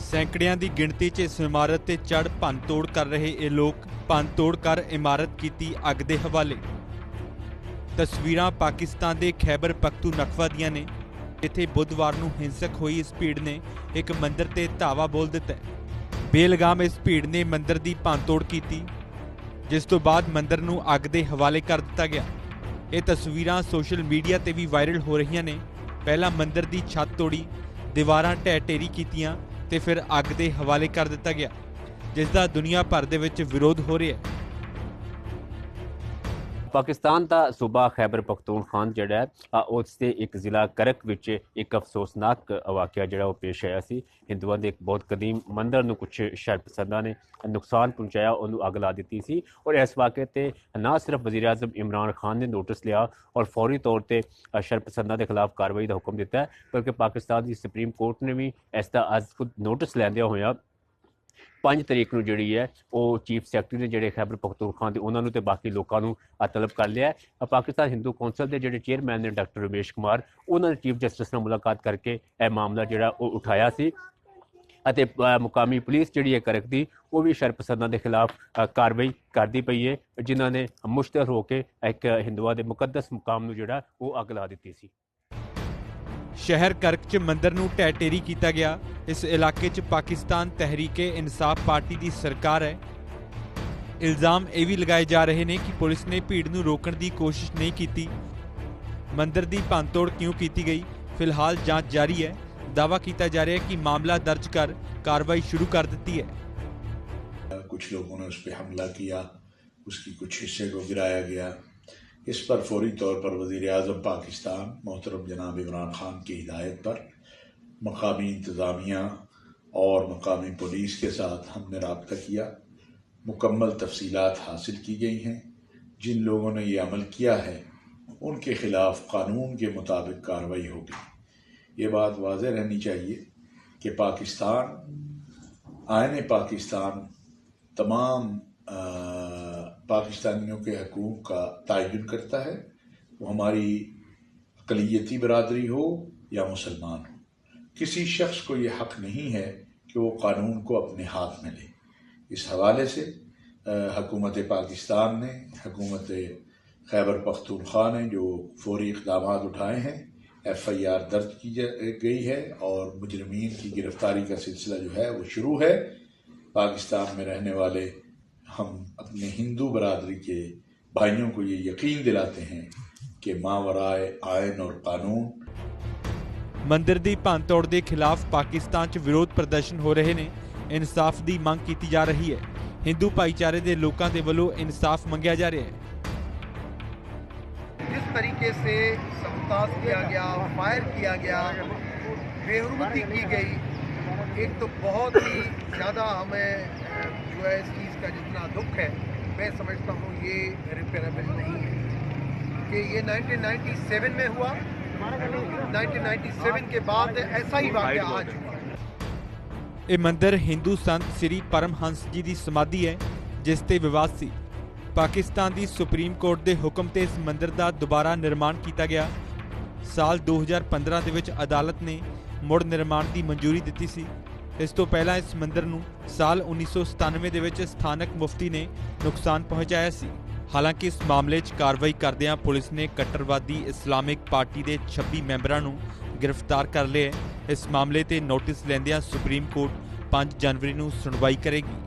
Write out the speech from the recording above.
ਸੈਂਕੜਿਆਂ ਦੀ ਗਿਣਤੀ 'ਚ ਇਸ ਇਮਾਰਤ ਤੇ ਚੜ ਭੰਨਤੋੜ ਕਰ ਰਹੇ ਇਹ ਲੋਕ ਭੰਨਤੋੜ ਕਰ ਇਮਾਰਤ ਕੀਤੀ ਅੱਗ ਦੇ ਹਵਾਲੇ। ਤਸਵੀਰਾਂ ਪਾਕਿਸਤਾਨ ਦੇ ਖੈਬਰ ਪਖਤੂ ਪਖਤੂਨਖਵਾ ਦੀਆਂ ਨੇ। ਇੱਥੇ ਬੁੱਧਵਾਰ ਨੂੰ ਹਿੰਸਕ ਹੋਈ ਇਸ ਭੀੜ ਨੇ ਇੱਕ ਮੰਦਿਰ ਤੇ ਧਾਵਾ ਬੋਲ ਦਿੱਤਾ ਬੇਲਗਾਮ ਇਸ ਭੀੜ ਨੇ ਮੰਦਿਰ ਦੀ ਭੰਨਤੋੜ ਕੀਤੀ। ਜਿਸ ਤੋਂ ਬਾਅਦ ਮੰਦਰ ਨੂੰ ਅੱਗ ਦੇ ਹਵਾਲੇ ਕਰ ਦਿੱਤਾ ਗਿਆ। ਇਹ ਤਸਵੀਰਾਂ ਸੋਸ਼ਲ ਮੀਡੀਆ ਤੇ ਵੀ ਵਾਇਰਲ ਹੋ ਰਹੀਆਂ ਨੇ। ਪਹਿਲਾਂ ਮੰਦਰ ਦੀ ਛੱਤ ਤੋੜੀ, ਦੀਵਾਰਾਂ ਢਹਿ ਢੇਰੀ ਕੀਤੀਆਂ ਤੇ ਫਿਰ ਅੱਗ ਦੇ ਹਵਾਲੇ ਕਰ ਦਿੱਤਾ ਗਿਆ, ਜਿਸ ਦਾ ਦੁਨੀਆ ਭਰ ਦੇ ਵਿੱਚ ਵਿਰੋਧ ਹੋ ਰਿਹਾ ਹੈ। ਪਾਕਿਸਤਾਨ ਦਾ ਸੂਬਾ ਖੈਬਰ ਪਖਤੂਨਖਵਾਨ ਜਿਹੜਾ ਹੈ ਉਸ ਦੇ ਇੱਕ ਜ਼ਿਲ੍ਹਾ ਕਰਕ ਵਿੱਚ ਇੱਕ ਅਫਸੋਸਨਾਕ ਵਾਕਿਆ ਜਿਹੜਾ ਉਹ ਪੇਸ਼ ਆਇਆ ਸੀ। ਹਿੰਦੂਆਂ ਦੇ ਇੱਕ ਬਹੁਤ ਕਦੀਮ ਮੰਦਰ ਨੂੰ ਕੁਝ ਸ਼ਰਪਸੰਦਾਂ ਨੇ ਨੁਕਸਾਨ ਪਹੁੰਚਾਇਆ, ਉਹਨੂੰ ਅੱਗ ਲਾ ਦਿੱਤੀ ਸੀ ਔਰ ਇਸ ਵਾਕਿਆ ਤੇ ਨਾ ਸਿਰਫ ਵਜ਼ੀਰ ਆਜ਼ਮ ਇਮਰਾਨ ਖਾਨ ਨੇ ਨੋਟਿਸ ਲਿਆ ਔਰ ਫੌਰੀ ਤੌਰ ਤੇ ਸ਼ਰਪਸੰਦਾਂ ਦੇ ਖਿਲਾਫ ਕਾਰਵਾਈ ਦਾ ਹੁਕਮ ਦਿੱਤਾ ਹੈ, ਬਲਕਿ ਪਾਕਿਸਤਾਨ ਦੀ ਸੁਪਰੀਮ ਕੋਰਟ ਨੇ ਵੀ ਇਸ ਦਾ ਅੱਜ ਖੁਦ ਨੋਟਿਸ ਲੈਂਦਿਆਂ ਹੋਇਆ 5 ਤਰੀਕ ਨੂੰ ਜਿਹੜੀ ਹੈ, ਉਹ ਚੀਫ ਸੈਕਟਰੀ ਨੇ ਜਿਹੜੇ ਖੈਬਰ ਪਖਤੂਨਖਵਾ ਦੇ, ਉਹਨਾਂ ਨੂੰ ਤੇ ਬਾਕੀ ਲੋਕਾਂ ਨੂੰ ਤਲਬ ਕਰ ਲਿਆ ਹੈ। ਪਾਕਿਸਤਾਨ ਹਿੰਦੂ ਕੌਂਸਲ ਦੇ ਜਿਹੜੇ ਚੇਅਰਮੈਨ ਨੇ ਡਾਕਟਰ ਰਮੇਸ਼ ਕੁਮਾਰ, ਉਹਨਾਂ ਨੇ ਚੀਫ ਜਸਟਿਸ ਨਾਲ ਮੁਲਾਕਾਤ ਕਰਕੇ ਇਹ ਮਾਮਲਾ ਜਿਹੜਾ ਉਹ ਉਠਾਇਆ ਸੀ। ਅਤੇ ਮੁਕਾਮੀ ਪੁਲਿਸ ਜਿਹੜੀ ਹੈ ਕਰਕਦੀ ਉਹ ਵੀ ਸ਼ਰਪਸੰਦਾਂ ਦੇ ਖਿਲਾਫ ਕਾਰਵਾਈ ਕਰਦੀ ਪਈ ਹੈ, ਜਿਨ੍ਹਾਂ ਨੇ ਮੁਸ਼ਤਰ ਹੋ ਕੇ ਇੱਕ ਹਿੰਦੂਆਂ ਦੇ ਮੁਕੱਦਸ ਮੁਕਾਮ ਨੂੰ ਜਿਹੜਾ ਉਹ ਅੱਗ ਲਾ ਦਿੱਤੀ ਸੀ। ਸ਼ਹਿਰ ਕਰਕ 'ਚ ਮੰਦਿਰ ਨੂੰ ਢਹਿ ਢੇਰੀ ਕੀਤਾ ਗਿਆ ਇਸ ਇਲਾਕੇ 'ਚ ਪਾਕਿਸਤਾਨ ਤਹਿਰੀਕੇ ਇਨਸਾਫ ਪਾਰਟੀ ਦੀ ਸਰਕਾਰ ਹੈ ਇਲਜ਼ਾਮ ਇਹ ਵੀ ਲਗਾਏ ਜਾ ਰਹੇ ਨੇ ਕਿ ਪੁਲਿਸ ਨੇ ਭੀੜ ਨੂੰ ਰੋਕਣ ਦੀ ਕੋਸ਼ਿਸ਼ ਨਹੀਂ ਕੀਤੀ ਮੰਦਿਰ ਦੀ ਭੰਨਤੋੜ ਕਿਉਂ ਕੀਤੀ ਗਈ ਫਿਲਹਾਲ ਜਾਂਚ ਜਾਰੀ ਹੈ ਦਾਅਵਾ ਕੀਤਾ ਜਾ ਰਿਹਾ ਹੈ ਕਿ ਮਾਮਲਾ ਦਰਜ ਕਰ ਕਾਰਵਾਈ ਸ਼ੁਰੂ ਕਰ ਦਿੱਤੀ ਹੈ कुछ लोगों ने उस पर हमला किया उसकी कुछ हिस्से को गिराया गया اس پر فوری طور پر وزیر اعظم پاکستان محترم جناب عمران خان کی ہدایت پر مقامی انتظامیہ اور مقامی پولیس کے ساتھ ہم نے رابطہ کیا۔ مکمل تفصیلات حاصل کی گئی ہیں۔ جن لوگوں نے یہ عمل کیا ہے، ان کے خلاف قانون کے مطابق کارروائی ہوگی۔ یہ بات واضح رہنی چاہیے کہ پاکستان، آئین پاکستان تمام پاکستانیوں کے حقوق کا تعین کرتا ہے، وہ ہماری اقلیتی برادری ہو یا مسلمان ہو۔ کسی شخص کو یہ حق نہیں ہے کہ وہ قانون کو اپنے ہاتھ میں لے۔ اس حوالے سے حکومت پاکستان نے، حکومت خیبر پختونخوا نے جو فوری اقدامات اٹھائے ہیں، ایف آئی آر درج کی گئی ہے اور مجرمین کی گرفتاری کا سلسلہ جو ہے، وہ شروع ہے۔ پاکستان میں رہنے والے हम अपने हिंदू बरदरी के भाइयों को ये यकीन दिलाते हैं कि मावराए आयन और कानून ਮੰਦਿਰ ਦੀ ਭੰਨਤੋੜ ਦੇ ਖਿਲਾਫ ਪਾਕਿਸਤਾਨ 'ਚ ਵਿਰੋਧ ਪ੍ਰਦਰਸ਼ਨ ਹੋ ਰਹੇ ਨੇ ਇਨਸਾਫ ਦੀ ਮੰਗ ਕੀਤੀ ਜਾ ਰਹੀ ਹੈ ਹਿੰਦੂ ਭਾਈਚਾਰੇ ਦੇ ਲੋਕਾਂ ਦੇ ਵੱਲੋਂ ਇਨਸਾਫ ਮੰਗਿਆ ਜਾ ਰਿਹਾ ਹੈ जिस तरीके से सबताज किया गया फायर किया गया बेहरमती की गई एक तो बहुत ही ज़्यादा हमें अ, जो है इस चीज़ का जितना दुख है मैं समझता हूँ ये रिपेरेबल नहीं है कि ये 1997 में हुआ 1997 के बाद ऐसा ही वाक़ आज हुआ ਇਹ ਮੰਦਿਰ ਹਿੰਦੂ ਸੰਤ ਸ੍ਰੀ ਪਰਮਹੰਸ ਜੀ ਦੀ ਸਮਾਧੀ ਹੈ ਜਿਸ ਤੇ ਵਿਵਾਦ ਸੀ ਪਾਕਿਸਤਾਨ ਦੀ ਸੁਪਰੀਮ ਕੋਰਟ ਦੇ ਹੁਕਮ ਤੇ ਇਸ ਮੰਦਿਰ ਦਾ ਦੁਬਾਰਾ ਨਿਰਮਾਣ ਕੀਤਾ ਗਿਆ ਸਾਲ 2015 ਦੇ ਵਿੱਚ ਅਦਾਲਤ ਨੇ ਮੁੜ ਨਿਰਮਾਣ ਦੀ ਮਨਜ਼ੂਰੀ ਦਿੱਤੀ ਸੀ ਇਸ ਤੋਂ ਪਹਿਲਾਂ ਇਸ ਮੰਦਿਰ ਨੂੰ ਸਾਲ 1997 ਦੇ ਵਿੱਚ ਸਥਾਨਕ ਮੁਫਤੀ ਨੇ ਨੁਕਸਾਨ ਪਹੁੰਚਾਇਆ ਸੀ। ਹਾਲਾਂਕਿ ਇਸ ਮਾਮਲੇ 'ਚ ਕਾਰਵਾਈ ਕਰਦਿਆਂ ਪੁਲਿਸ ਨੇ ਕੱਟੜਵਾਦੀ ਇਸਲਾਮਿਕ ਪਾਰਟੀ ਦੇ 26 ਮੈਂਬਰਾਂ ਨੂੰ ਗ੍ਰਿਫਤਾਰ ਕਰ ਲਿਆ ਇਸ ਮਾਮਲੇ ਤੇ ਨੋਟਿਸ ਲੈਂਦਿਆਂ ਸੁਪਰੀਮ ਕੋਰਟ 5 ਜਨਵਰੀ ਨੂੰ ਸੁਣਵਾਈ ਕਰੇਗੀ।